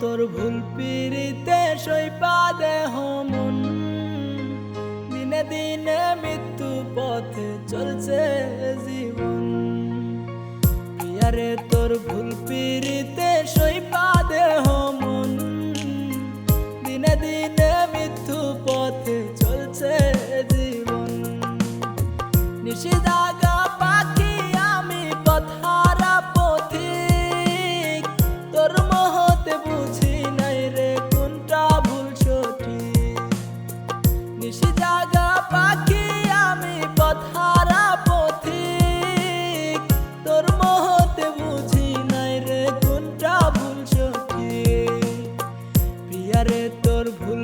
তোর ভুল পিড়িতে সইপা দেহ মন। দিনে দিনে মৃত্যু পথে চলছে জীবন। পিয়ারে তোর ভুল পিড়িতে তোর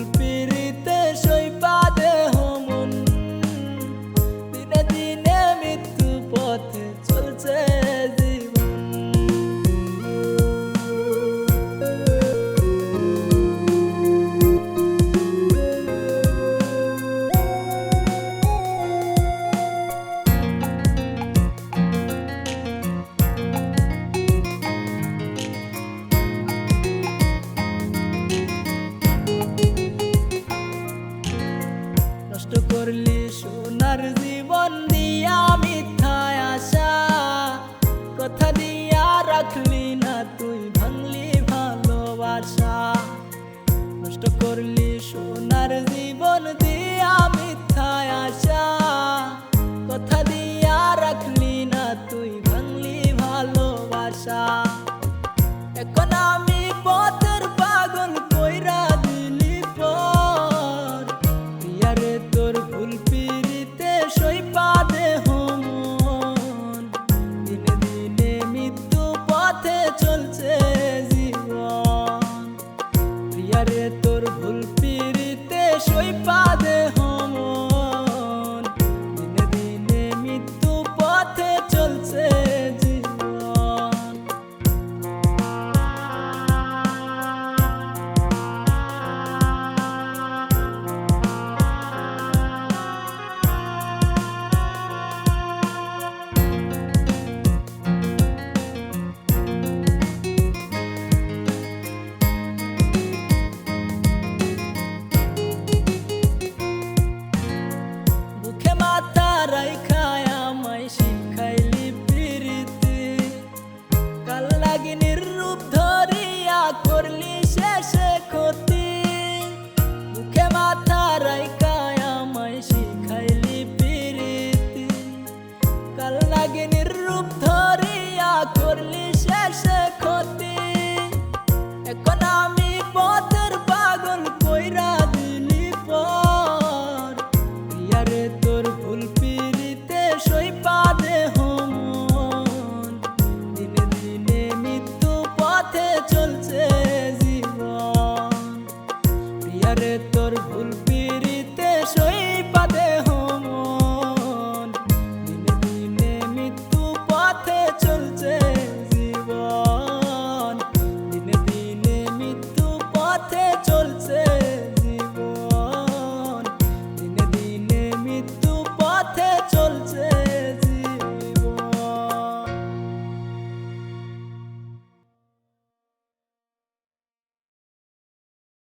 নষ্ট করলি, সোনার জীবন দিয়া মিথ্যা আশা। কথা দিয়া রাখলি না, তুই ভাঙলি ভালোবাসা। নষ্ট করলি, সোনার জীবন দিয়া মিথ্যা আশা। কথা দিয়া রাখলি না, তুই ভাঙলি ভালোবাসা। এখন